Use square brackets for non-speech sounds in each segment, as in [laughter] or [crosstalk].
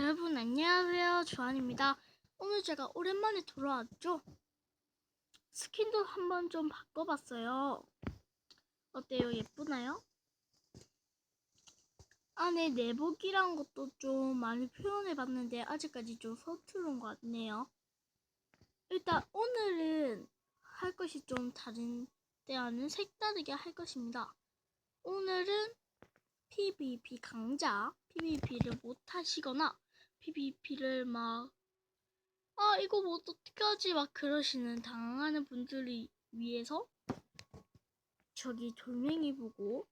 여러분 안녕하세요. 주한입니다. 오늘 제가 오랜만에 돌아왔죠? 스킨도 한번 좀 바꿔봤어요. 어때요? 예쁘나요? 안에 내복이란 것도 좀 많이 표현해봤는데 아직까지 좀 서투른 것 같네요. 일단 오늘은 할 것이 좀 다른 때와는 색다르게 할 것입니다. 오늘은 PVP 강자 PVP를 못 하시거나 PVP를 막 아 이거 뭐 어떻게 하지 막 그러시는 당하는 분들을 위해서 저기 돌멩이 보고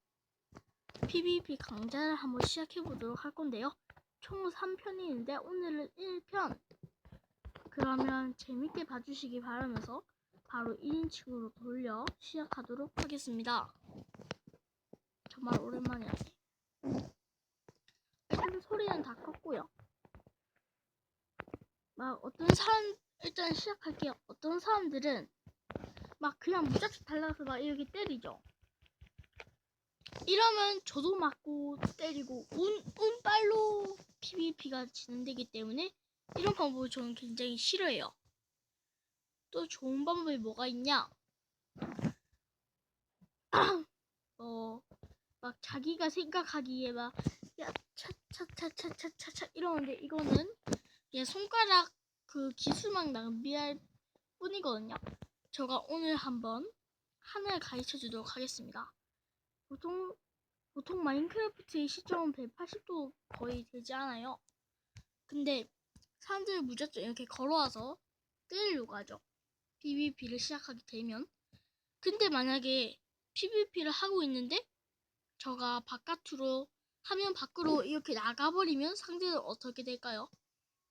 PVP 강좌를 한번 시작해 보도록 할 건데요. 총 3편이 있는데 오늘은 1편. 그러면 재밌게 봐주시기 바라면서 바로 1인칭으로 돌려 시작하도록 하겠습니다. 정말 하네. 일단 소리는 다 껐고요. 막 어떤 사람 일단 시작할게요. 어떤 사람들은 막 그냥 무작정 달라서 막 이렇게 때리죠. 이러면 저도 맞고 때리고 운 운빨로 PVP가 진행되기 때문에 이런 방법을 저는 굉장히 싫어해요. 또 좋은 방법이 뭐가 있냐? [clears throat] 어, 막 자기가 생각하기에 막 야, 차차차차차차차 이러는데 이거는 그냥 손가락 그 기술만 낭비할 뿐이거든요. 제가 오늘 한번 하나를 가르쳐 주도록 하겠습니다. 보통 보통 마인크래프트의 시점은 180도 거의 되지 않아요. 근데 사람들이 무작정 이렇게 걸어와서 때리려고 하죠. PVP를 시작하게 되면. 근데 만약에 PVP를 하고 있는데 저가 바깥으로 화면 밖으로 이렇게 나가버리면 상대는 어떻게 될까요?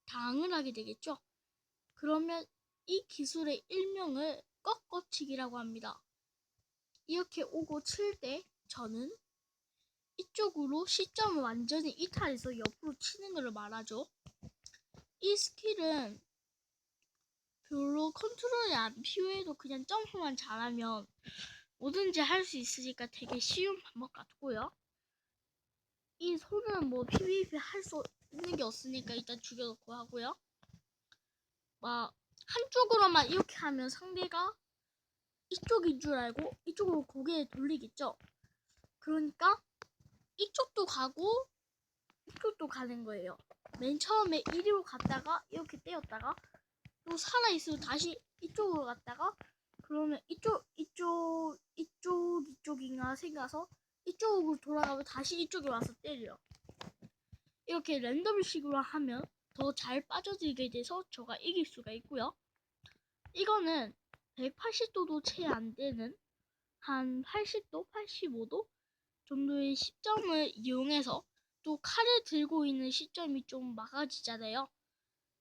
당을 하게 되겠죠? 그러면 이 기술의 일명을 꺾어치기라고 합니다. 이렇게 오고 칠 때 저는 이쪽으로 시점을 완전히 이탈해서 옆으로 치는 걸 말하죠. 이 스킬은 별로 컨트롤이 안 필요해도 그냥 점프만 잘하면 뭐든지 할 수 있으니까 되게 쉬운 방법 같고요. 이 손은 뭐 PVP 할 수 있는 게 없으니까 일단 죽여놓고 하고요. 막 한쪽으로만 이렇게 하면 상대가 이쪽인 줄 알고 이쪽으로 고개를 돌리겠죠. 그러니까 이쪽도 가고 이쪽도 가는 거예요. 맨 처음에 이리로 갔다가 이렇게 떼었다가 또 살아 있으면 다시 이쪽으로 갔다가 그러면 이쪽 이쪽 이쪽 이쪽인가 생각해서 이쪽으로 돌아가면 다시 이쪽에 와서 때려. 이렇게 랜덤식으로 하면 더 잘 빠져들게 돼서 저가 이길 수가 있고요. 이거는 180도도 채 안 되는 한 80도, 85도 정도의 시점을 이용해서 또 칼을 들고 있는 시점이 좀 막아지잖아요.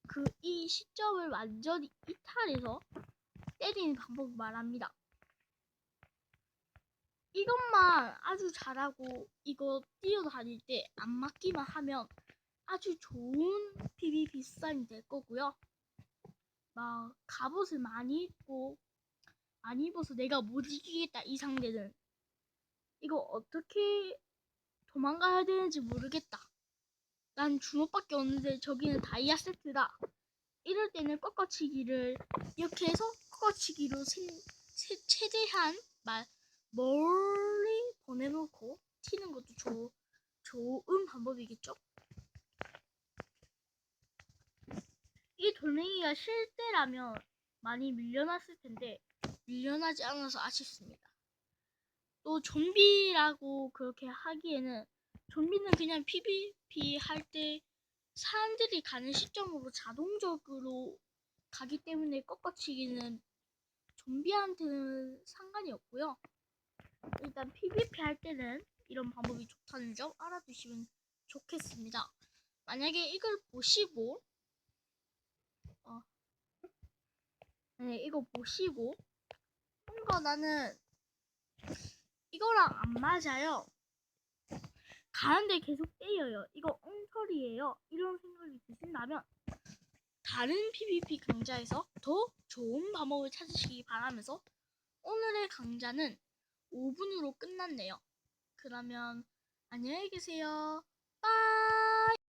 그 이 시점을 완전히 이탈해서 때리는 방법을 말합니다. 이것만 아주 잘하고 이거 뛰어다닐 때 안 맞기만 하면 아주 좋은 PVP 수단이 될 거고요. 막 갑옷을 많이 입고 많이 입어서 내가 못 이기겠다 이 상대는 이거 어떻게 도망가야 되는지 모르겠다. 난 주먹밖에 없는데 저기는 다이아 세트다. 이럴 때는 꺾어치기를 이렇게 해서 꺾어치기로 생, 세- 최대한 말 멀 리 보내놓고 튀는 것도 좋, 좋은 방법이겠죠? 이 돌멩이가 쉴 때라면 많이 밀려났을 텐데 밀려나지 않아서 아쉽습니다. 또 좀비라고 그렇게 하기에는 좀비는 그냥 PVP 할 때 사람들이 가는 시점으로 자동적으로 가기 때문에 꺾어치기는 좀비한테는 상관이 없고요. 일단 PVP 할 때는 이런 방법이 좋다는 점 알아두시면 좋겠습니다. 만약에 이걸 보시고 어, 네, 이거 보시고 뭔가 나는 이거랑 안 맞아요. 가는데 계속 때려요. 이거 엉터리예요. 이런 생각이 드신다면 다른 PVP 강좌에서 더 좋은 방법을 찾으시기 바라면서 오늘의 강좌는 5분으로 끝났네요. 그러면 안녕히 계세요. 빠이!